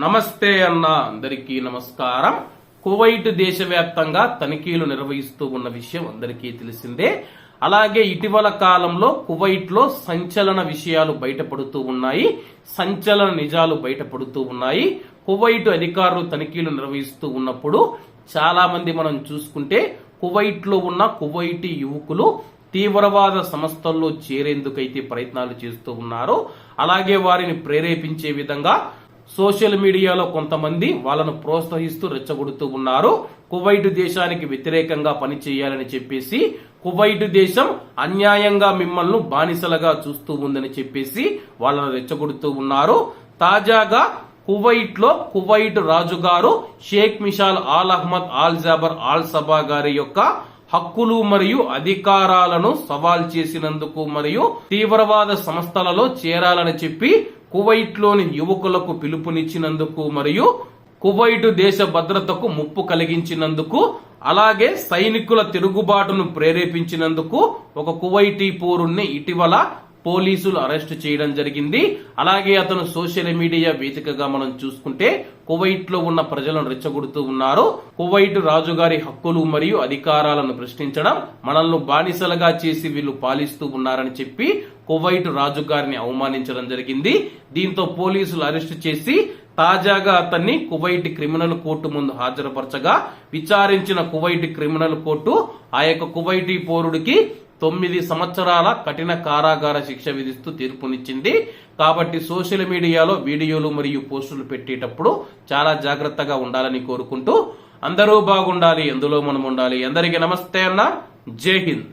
నమస్తే అన్న అందరికీ నమస్కారం. కువైట్ దేశవ్యాప్తంగా తనిఖీలు నిర్వహిస్తూ ఉన్న విషయం అందరికీ తెలిసిందే. అలాగే ఇటీవల కాలంలో కువైట్లో సంచలన విషయాలు బయటపడుతూ ఉన్నాయి. సంచలన నిజాలు బయటపడుతూ ఉన్నాయి. కువైట్ అధికారులు తనిఖీలు నిర్వహిస్తూ ఉన్నప్పుడు చాలా మంది మనం చూసుకుంటే కువైట్లో ఉన్న కువైటి యువకులు తీవ్రవాద సంస్థల్లో చేరేందుకైతే ప్రయత్నాలు చేస్తూ ఉన్నారు. అలాగే వారిని ప్రేరేపించే విధంగా సోషల్ మీడియాలో కొంతమంది వాళ్ళను ప్రోత్సహిస్తూ రెచ్చగొడుతూ ఉన్నారు. కువైట్ దేశానికి వ్యతిరేకంగా పనిచేయాలని చెప్పేసి కువైట్ దేశం అన్యాయంగా మిమ్మల్ని బానిసలుగా చూస్తూ ఉందని చెప్పేసి వాళ్ళను రెచ్చగొడుతూ ఉన్నారు. తాజాగా కువైట్లో కువైట్ రాజుగారు Sheikh Mishal Al Ahmad Al Jaber Al Sabah గారి యొక్క హక్కులు మరియు అధికారాలను సవాల్ చేసినందుకు మరియు తీవ్రవాద సంస్థలలో చేరాలని చెప్పి కువైట్లోని యువకులకు పిలుపునిచ్చినందుకు మరియు కువైట్ దేశ భద్రతకు ముప్పు కలిగించినందుకు అలాగే సైనికుల తిరుగుబాటును ప్రేరేపించినందుకు ఒక కువైటీ పౌరుణ్ణి ఇటీవల పోలీసులు అరెస్ట్ చేయడం జరిగింది. అలాగే అతను సోషల్ మీడియా వేదికగా మనం చూసుకుంటే కువైట్లో ఉన్న ప్రజలను రెచ్చగొడుతూ ఉన్నారు. కువైట్ రాజుగారి హక్కులు మరియు అధికారాలను ప్రశ్నించడం మనల్ని బానిసలుగా చేసి వీళ్ళు పాలిస్తూ ఉన్నారని చెప్పి కువైట్ రాజుగారిని అవమానించడం జరిగింది. దీంతో పోలీసులు అరెస్ట్ చేసి తాజాగా అతన్ని కువైట్ క్రిమినల్ కోర్టు ముందు హాజరుపరచగా విచారించిన కువైట్ క్రిమినల్ కోర్టు ఆ యొక్క కువైటీ పౌరుడికి తొమ్మిది సంవత్సరాల కఠిన కారాగార శిక్ష విధిస్తూ తీర్పునిచ్చింది. కాబట్టి సోషల్ మీడియాలో వీడియోలు మరియు పోస్టులు పెట్టేటప్పుడు చాలా జాగ్రత్తగా ఉండాలని కోరుకుంటూ అందరూ బాగుండాలి ఎందులో మనం ఉండాలి. అందరికీ నమస్తే అన్న. జై హింద్.